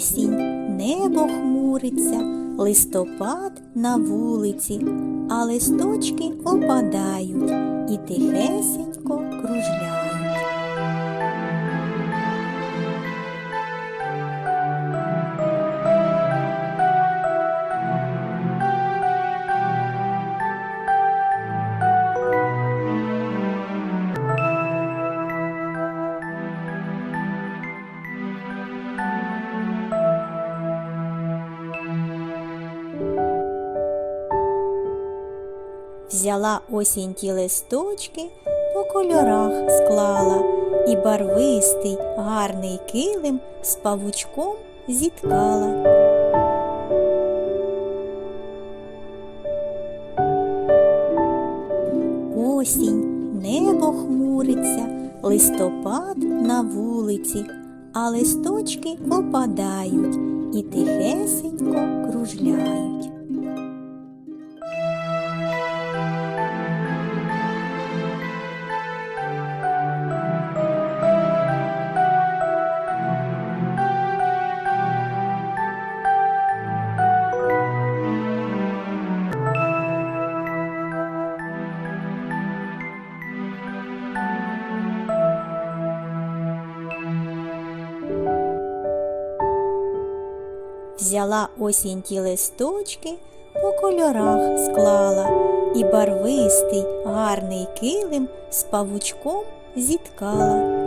Осінь, небо хмуриться, листопад на вулиці, а листочки опадають і тихесенько Взяла осінь ті листочки, по кольорах склала, і барвистий гарний килим з павучком зіткала. Осінь, небо хмуриться, листопад на вулиці, а листочки опадають і тихесенько кружляють. Взяла осінь ті листочки, по кольорах склала, і барвистий гарний килим з павучком зіткала.